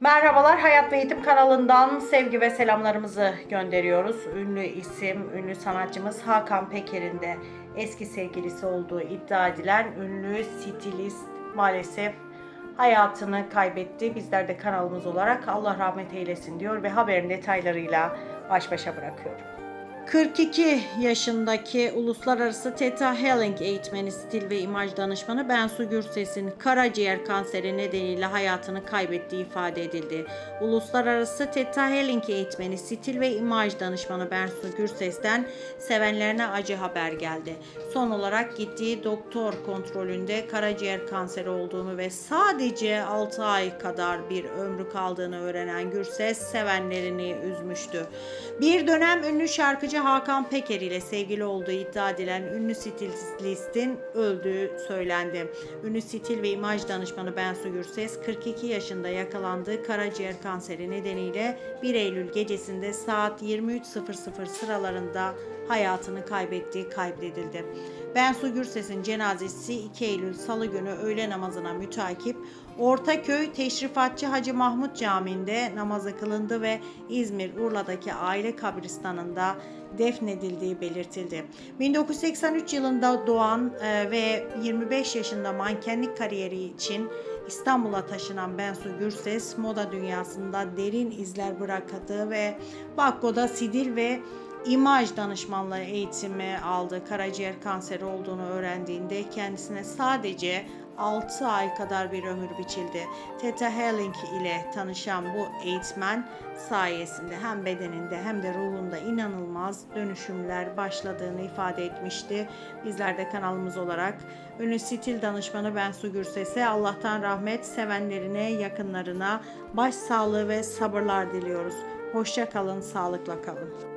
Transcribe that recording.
Merhabalar Hayat ve Eğitim kanalından sevgi ve selamlarımızı gönderiyoruz. Ünlü isim, ünlü sanatçımız Hakan Peker'in de eski sevgilisi olduğu iddia edilen ünlü stilist maalesef hayatını kaybetti. Bizler de kanalımız olarak Allah rahmet eylesin diyor ve haberin detaylarıyla baş başa bırakıyorum. 42 yaşındaki uluslararası Theta Healing eğitmeni, stil ve imaj danışmanı Bensu Gürses'in karaciğer kanseri nedeniyle hayatını kaybettiği ifade edildi. Uluslararası Theta Healing eğitmeni, stil ve imaj danışmanı Bensu Gürses'ten sevenlerine acı haber geldi. Son olarak gittiği doktor kontrolünde karaciğer kanseri olduğunu ve sadece 6 ay kadar bir ömrü kaldığını öğrenen Gürses sevenlerini üzmüştü. Bir dönem ünlü şarkıcı Hakan Peker ile sevgili olduğu iddia edilen ünlü stilistin öldüğü söylendi. Ünlü stil ve imaj danışmanı Bensu Gürses 42 yaşında yakalandığı karaciğer kanseri nedeniyle 1 Eylül gecesinde saat 23.00 sıralarında hayatını kaybettiği kaydedildi. Bensu Gürses'in cenazesi 2 Eylül Salı günü öğle namazına mütakip Ortaköy Teşrifatçı Hacı Mahmut Camii'nde namazı kılındı ve İzmir Urla'daki aile kabristanında defnedildiği belirtildi. 1983 yılında doğan e, ve 25 yaşında mankenlik kariyeri için İstanbul'a taşınan Bensu Gürses moda dünyasında derin izler bıraktı ve Bakko'da sidil ve imaj danışmanlığı eğitimi aldı. Karaciğer kanseri olduğunu öğrendiğinde kendisine sadece 6 ay kadar bir ömür biçildi. Theta Healing ile tanışan bu eğitmen sayesinde hem bedeninde hem de ruhunda inanılmaz dönüşümler başladığını ifade etmişti. Bizler de kanalımız olarak ünlü stil danışmanı Bensu Gürses'e Allah'tan rahmet, sevenlerine, yakınlarına başsağlığı ve sabırlar diliyoruz. Hoşça kalın, sağlıkla kalın.